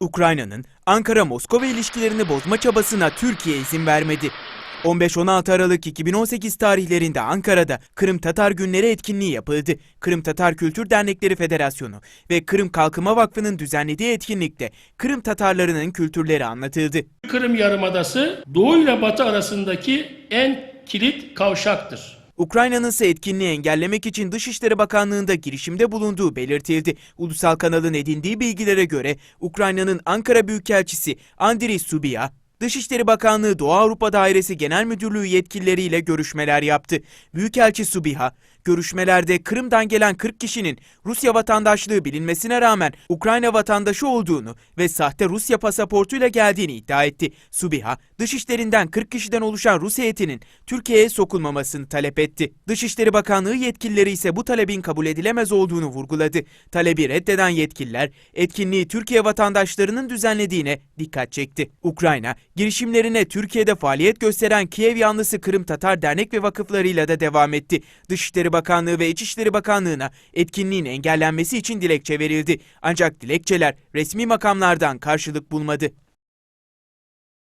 Ukrayna'nın Ankara-Moskova ilişkilerini bozma çabasına Türkiye izin vermedi. 15-16 Aralık 2018 tarihlerinde Ankara'da Kırım Tatar Günleri etkinliği yapıldı. Kırım Tatar Kültür Dernekleri Federasyonu ve Kırım Kalkınma Vakfı'nın düzenlediği etkinlikte Kırım Tatarlarının kültürleri anlatıldı. Kırım Yarımadası Doğu ile Batı arasındaki en kilit kavşaktır. Ukrayna'nın ise etkinliği engellemek için Dışişleri Bakanlığı'nda girişimde bulunduğu belirtildi. Ulusal kanalın edindiği bilgilere göre Ukrayna'nın Ankara Büyükelçisi Andriy Subia, Dışişleri Bakanlığı Doğu Avrupa Dairesi Genel Müdürlüğü yetkilileriyle görüşmeler yaptı. Büyükelçi Subiha, görüşmelerde Kırım'dan gelen 40 kişinin Rusya vatandaşlığı bilinmesine rağmen Ukrayna vatandaşı olduğunu ve sahte Rusya pasaportuyla geldiğini iddia etti. Subiha, dışişlerinden 40 kişiden oluşan Rus heyetinin Türkiye'ye sokulmamasını talep etti. Dışişleri Bakanlığı yetkilileri ise bu talebin kabul edilemez olduğunu vurguladı. Talebi reddeden yetkililer etkinliği Türkiye vatandaşlarının düzenlediğine dikkat çekti. Ukrayna, girişimlerine Türkiye'de faaliyet gösteren Kiev yanlısı Kırım Tatar Dernek ve vakıflarıyla da devam etti. Dışişleri Bakanlığı ve İçişleri Bakanlığı'na etkinliğin engellenmesi için dilekçe verildi. Ancak dilekçeler resmi makamlardan karşılık bulmadı.